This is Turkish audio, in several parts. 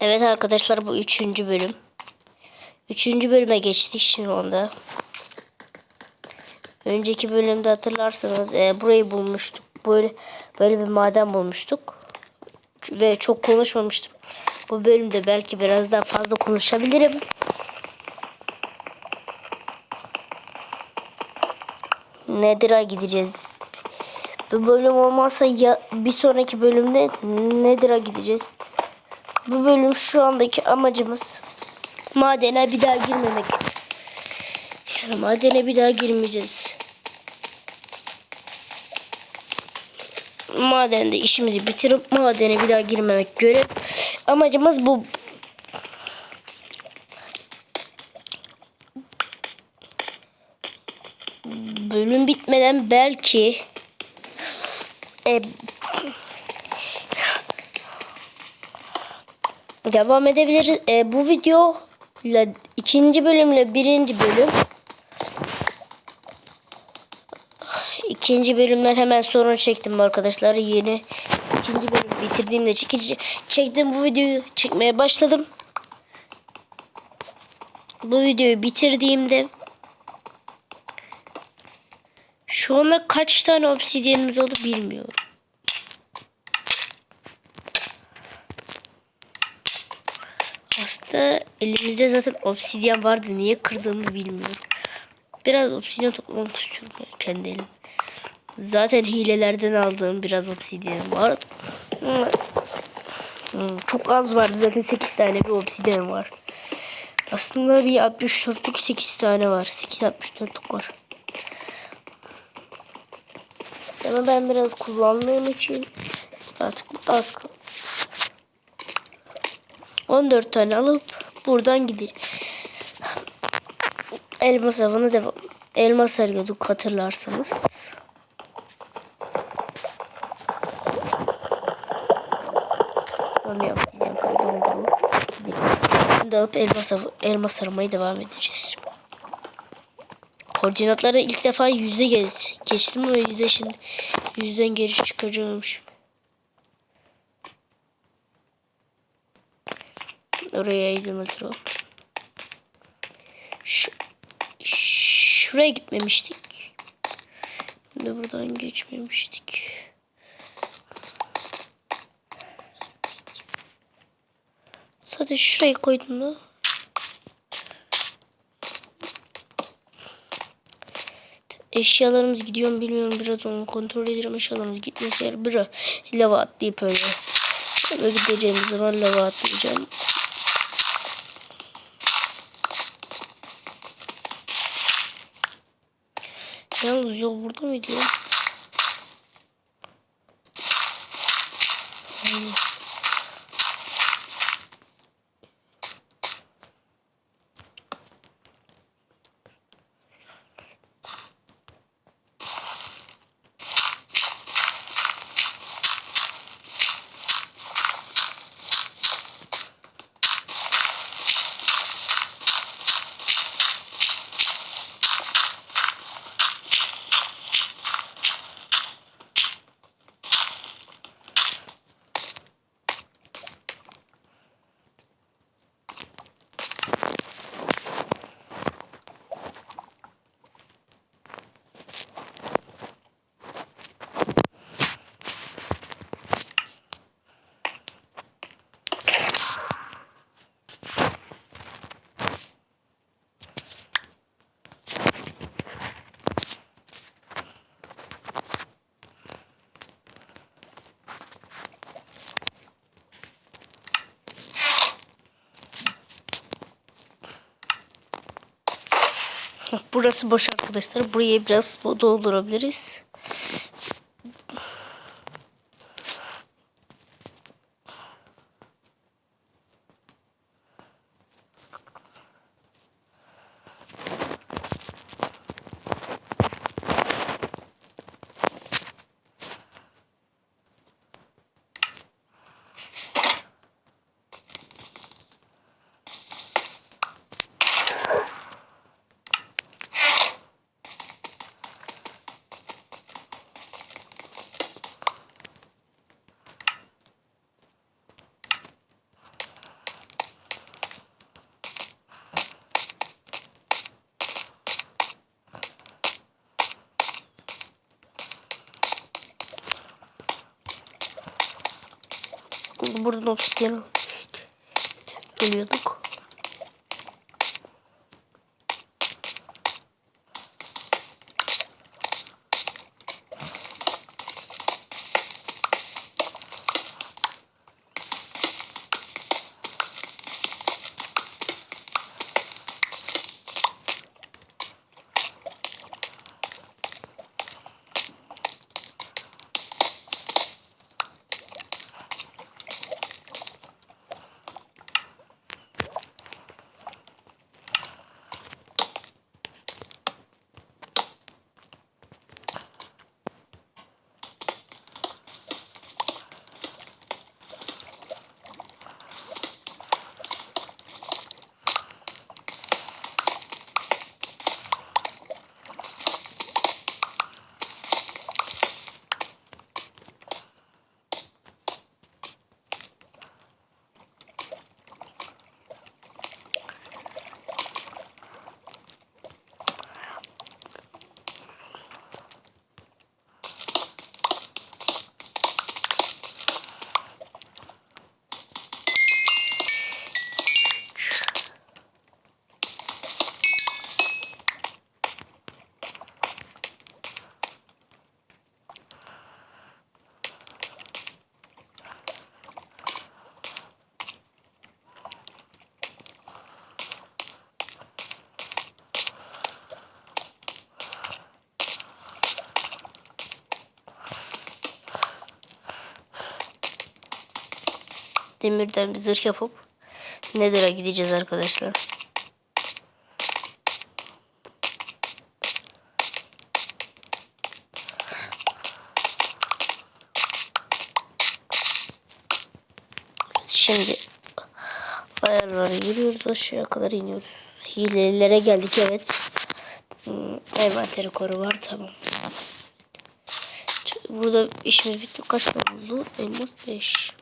Evet arkadaşlar bu üçüncü bölüm. Üçüncü bölüme geçtik şimdi onda. Önceki bölümde hatırlarsanız e, burayı bulmuştuk. Böyle böyle bir maden bulmuştuk. Ve çok konuşmamıştım. Bu bölümde belki biraz daha fazla konuşabilirim. Nedir'a gideceğiz. Bu bölüm olmazsa ya bir sonraki bölümde Nedir'a gideceğiz. Bu bölüm şu andaki amacımız madene bir daha girmemek. Yani madene bir daha girmeyeceğiz. Madende işimizi bitirip madene bir daha girmemek görev. Amacımız bu. Bölüm bitmeden belki e, devam edebiliriz. E, bu video ile ikinci bölümle birinci bölüm ikinci bölümden hemen sonra çektim arkadaşlar. Yeni ikinci bölüm bitirdiğimde çekici çektim bu videoyu çekmeye başladım. Bu videoyu bitirdiğimde şu anda kaç tane obsidyenimiz oldu bilmiyorum. Aslında elimizde zaten obsidyen vardı. Niye kırdığımı bilmiyorum. Biraz obsidyen toplamak istiyorum ya kendi elim. Zaten hilelerden aldığım biraz obsidyen var. Hmm, Çok az vardı zaten 8 tane bir obsidyen var. Aslında bir 64'lük 8 tane var. 8 64'lük var. Ama ben biraz kullandığım için artık az kaldı. 14 tane alıp buradan gidelim. Elmas avını devam. Elmas arıyorduk hatırlarsanız. Sonra yapacağım. Şimdi alıp elmas, av, elmas aramaya devam edeceğiz. Koordinatları ilk defa yüze geç, geçtim ama yüze şimdi yüzden geri çıkacağım şimdi. Oraya eğilmez o. Şu, şuraya gitmemiştik. Şimdi buradan geçmemiştik. Sadece şuraya koydum da. Eşyalarımız gidiyor mu bilmiyorum. Biraz onu kontrol ederim. Eşyalarımız gitmesi yer. Bir lava atlayıp öyle. Eve gideceğimiz zaman lava atlayacağım. Yalnız yol burada mıydı ya? Burası boş arkadaşlar. Burayı biraz doldurabiliriz. Buradan obsidyen geliyorduk. Demirden bir zırh yapıp Nether'a gideceğiz arkadaşlar. Şimdi ayarlara giriyoruz aşağıya kadar iniyoruz. Hilelilere geldik evet. Hmm, envanteri koru var tamam. Burada işimiz bitti. Kaç tane oldu? Elmas 5.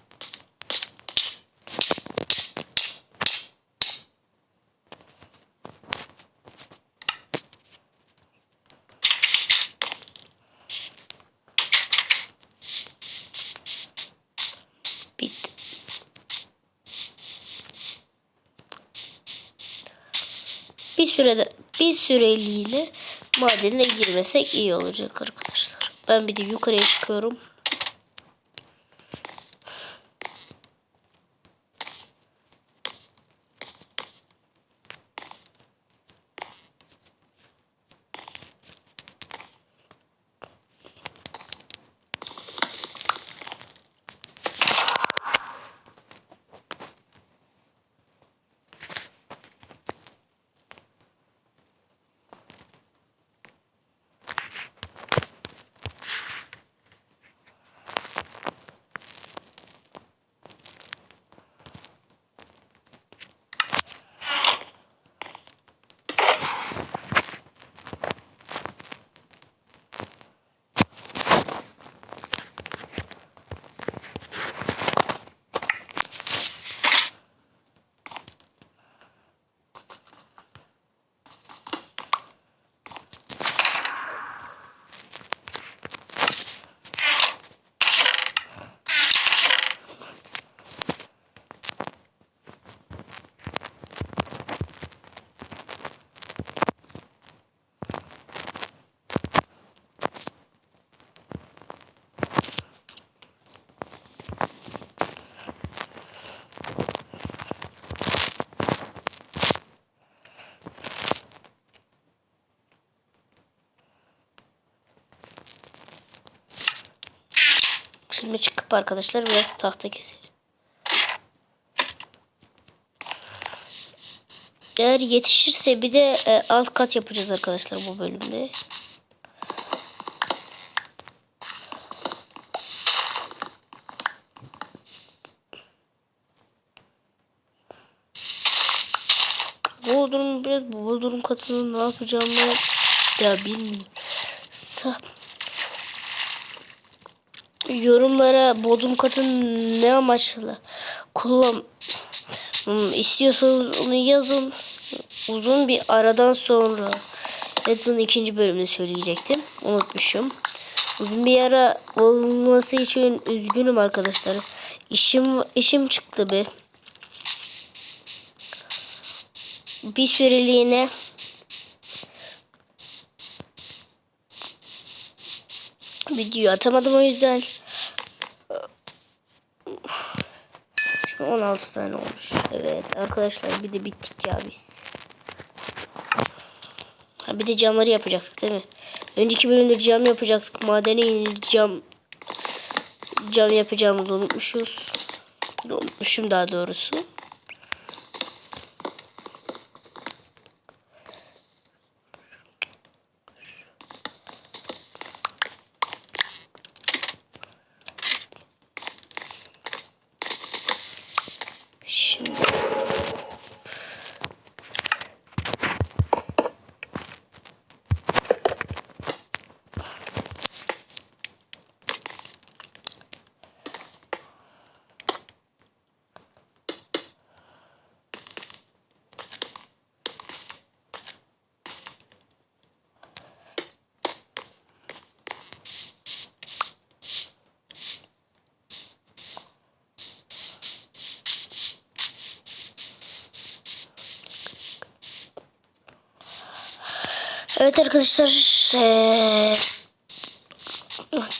Bitti. Bir sürede bir süreliğine madene girmesek iyi olacak arkadaşlar. Ben bir de yukarıya çıkıyorum. Şimdi çıkıp arkadaşlar biraz tahta keselim. Eğer yetişirse bir de e, alt kat yapacağız arkadaşlar bu bölümde. Bu durum biraz bu durum katını ne yapacağımı da bilmiyorum. Sa yorumlara bodrum katın ne amaçla kullan Hmm, istiyorsanız onu yazın. Uzun bir aradan sonra Red'in ikinci bölümünü söyleyecektim. Unutmuşum. Uzun bir ara olması için üzgünüm arkadaşlar. işim işim çıktı bir. Bir süreliğine video atamadım o yüzden. Şu 16 tane olmuş. Evet arkadaşlar bir de bittik ya biz. Ha, bir de camları yapacaktık değil mi? Önceki bölümde cam yapacaktık. Madene inip cam cam yapacağımızı unutmuşuz. Unutmuşum daha doğrusu. Şimdi Evet arkadaşlar eee,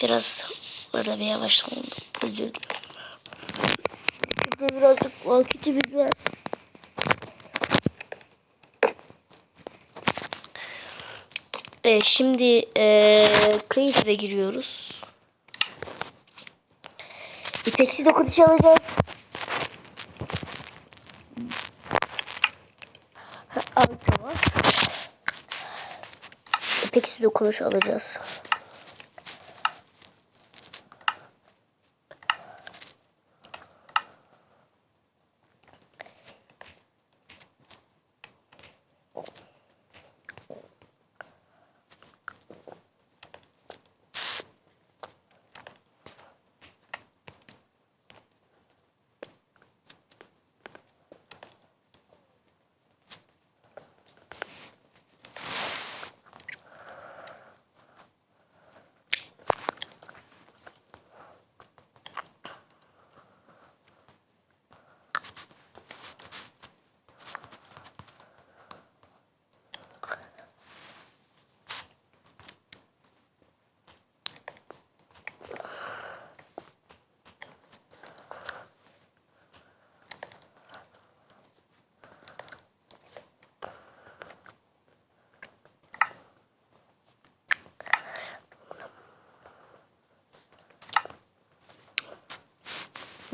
biraz burada bir yavaşlandım. Özür dilerim. Birazcık vakitimiz var. Ee, şimdi eee Creative'e giriyoruz. İpeksi dokunuş alacağız. Ha, al, tamam. İpeksi dokunuş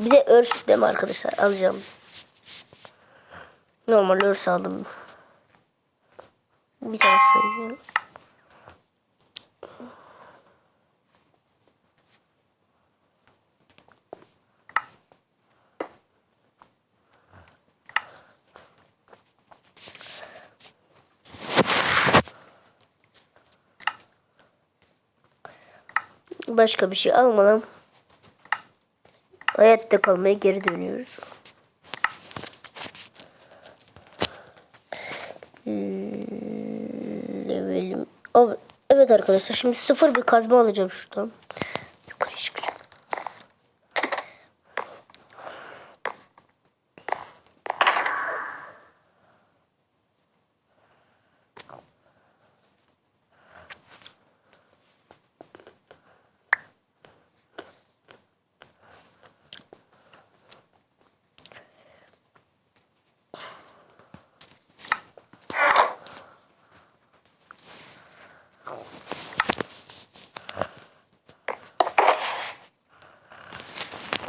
Bir de örs deme arkadaşlar alacağım. Normal örs aldım. Bir tane söyleyeyim. Başka bir şey almadan hayatta kalmaya geri dönüyoruz. Hmm, evet arkadaşlar şimdi sıfır bir kazma alacağım şuradan.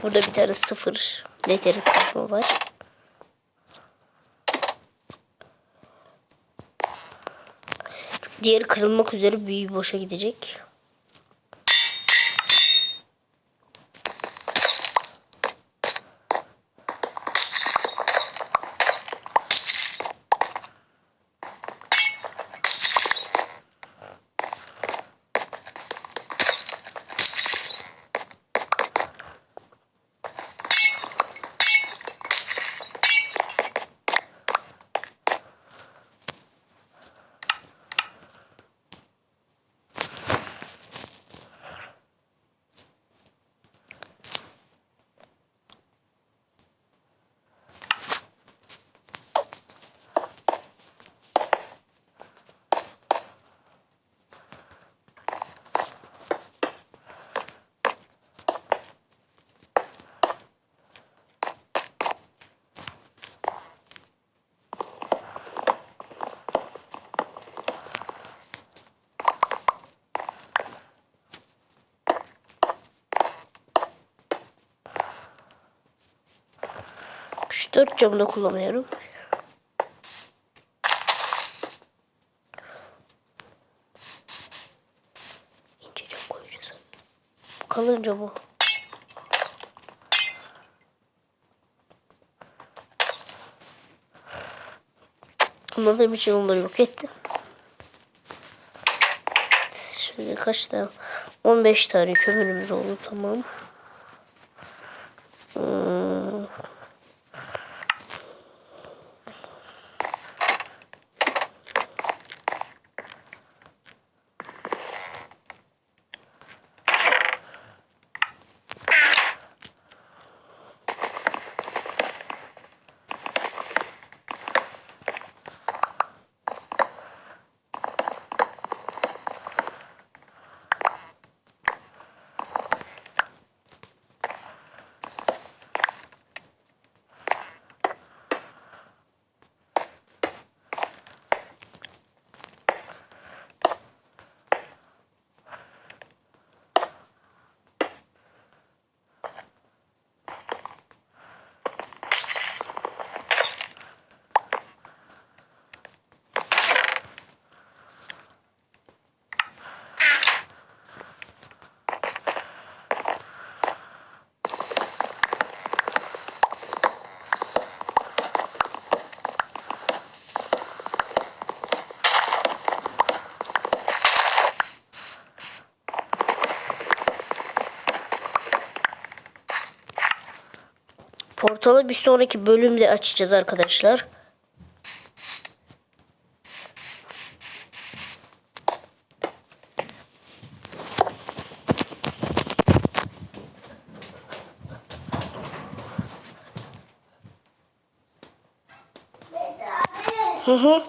Burada bir tane sıfır leteri kazma var. Diğeri kırılmak üzere büyü boşa gidecek. Dört camı da kullanıyorum. İnce cam koyacağız. Kalınca bu. Anladığım için onları yok ettim. Şimdi kaç tane? 15 tane kömürümüz oldu tamam. Portalı bir sonraki bölümde açacağız arkadaşlar. Hı hı.